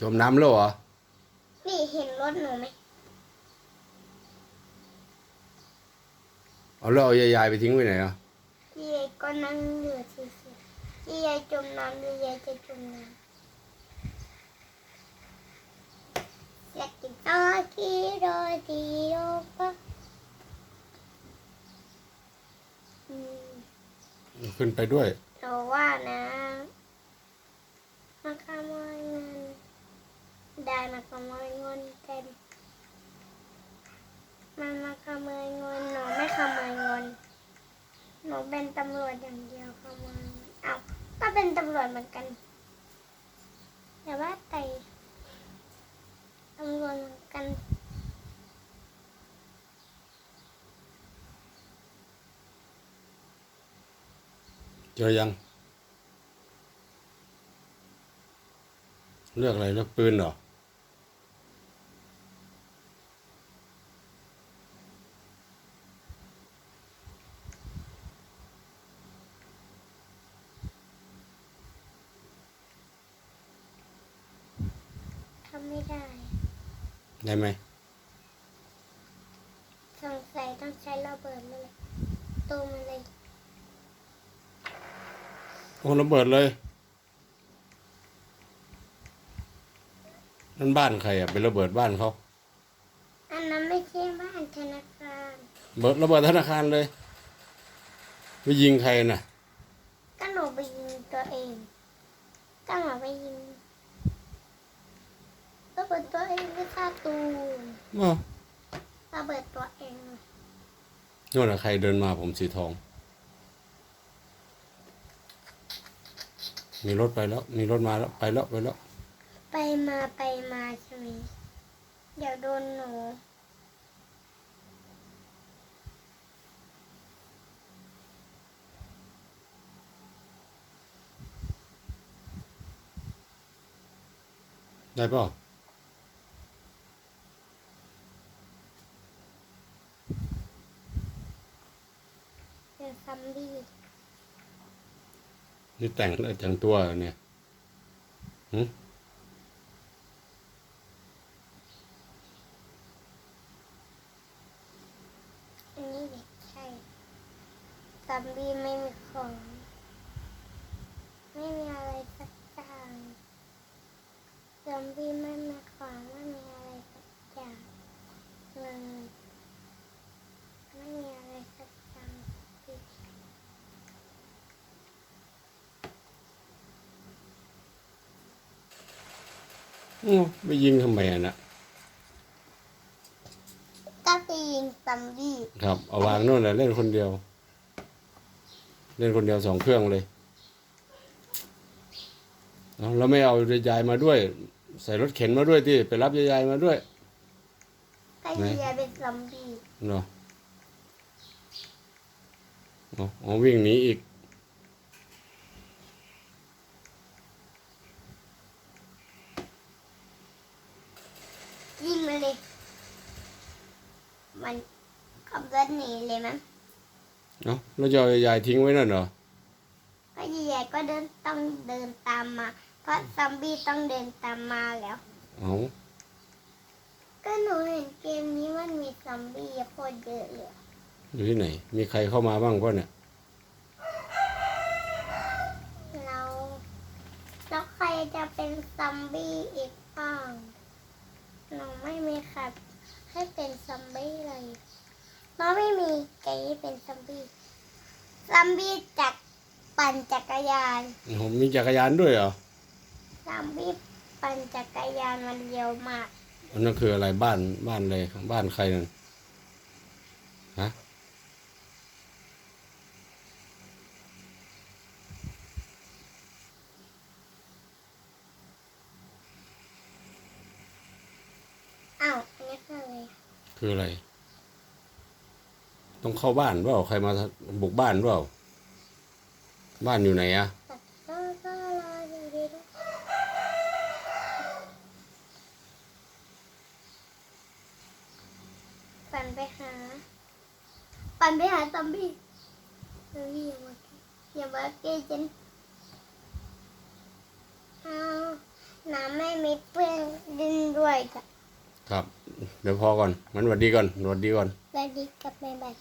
จมน้ำแล้วเหรอ นี่เห็นรถหนูไหมเอาแล้วเอายายๆไปทิ้งไว้ไหนอะพี่ยายก็นั่งอยู่เฉยๆพี่ยายจมน้ำพี่ยายจะจมน้ำอยากกินตอที่โรดีโอปะอืมขึ้นไปด้วยเราว่านะมาขโมยเงิน ได้มาขโมยเงินกันมันมาขโมยเงินหนูไม่ขโมยเงินหนูเป็นตำรวจอย่างเดียวขโมยเอาก็เป็นตำรวจเหมือนกันแต่ว่าแต่ตำรวจเหมือนกันเจอยังเลือกอะไรเลือกปืนเหรอ ไม่ได้ ได้ไหมสงสัยต้องใช้ระเบิดมาเลยตูมันเลย โอ้ระเบิดเลยนั่นบ้านใครอะเป็นระเบิดบ้านเขาอันนั้นไม่ใช่บ้านธนาคารเบิดระเบิดธนาคารเลยไปยิงใครน่ะก็หนูไปยิงตัวเองก็หนูไปยิงระ เบิดตัวเองไม่ฆ่าตูนอ้าวระเบิดตัวเองนู่นน่ะใครเดินมาผมสีทอง มีรถไปแล้ว มีรถมาแล้ว ไปแล้ว ไปแล้ว ไปมาไปมาใช่ไหมเดี๋ยวโดนหนูได้เปล่าเดี๋ยวซัมบี้นี่แต่งได้แต่งตัวเหรอเนี่ยหึอันนี้เด็กใช่ซัมบี้ไม่มีของ ไม่มีอะไรสักอย่างซัมบี้ไม่มีของไม่มีอะไรสักอย่างเลยไม่มีอะไรสักอย่างสิ อู้ ไปยิงทำไมอะนะก็ไปยิงซัมบี้ครับ เอาวางโน่นแหละเล่นคนเดียว เล่นคนเดียวสองเครื่องเลยเอาแล้วไม่เอายายมาด้วย ใส่รถเข็นมาด้วยที่ไปรับยายมาด้วยก็ไหนยิงเป็นซัมบี้เนาะเอาเอาวิ่งหนีอีก ยิงมาเลย มันขับรถหนีเลยมั้งเอาแล้วจะเอายายทิ้งไว้นั่นเหรอ ก็ใหญ่ๆก็เดินต้องเดินตามมา เพราะซัมบี้ต้องเดินตามมาแล้ว เอาก็หนูเห็นเกมนี้มันมีซัมบี้โคตรเยอะเลยอยู่ที่ไหน มีใครเข้ามาบ้างป่ะเนี่ย เราแล้วใครจะเป็นซัมบี้อีกบ้าง หนูไม่มีใครให้เป็นซัมบี้เลยเราไม่มีใครให้เป็นซัมบี้ซัมบี้จักรปั่นจักรยานผมมีจักรยานด้วยเหรอซัมบี้ปั่นจักรยานมันเร็วมากอันนั้นคืออะไรบ้านบ้านอะไรบ้านใครนั่นฮะ อ้าวอันนี้คืออะไรคืออะไร ต้องเข้าบ้านเปล่าใครมาบุกบ้านเปล่าบ้านอยู่ไหนอะตัดก็ก็รออยู่ดีด้วยปั่นไปหา ปั่นไปหาซัมบี้ซัมบี้อย่ามาอย่ามาเกยฉันเอาน้ำไม่มีเพื่อนจ้ะ ครับ เดี๋ยวพอก่อนงั้นสวัสดีก่อนสวัสดีก่อน สวัสดีกับแม่บัต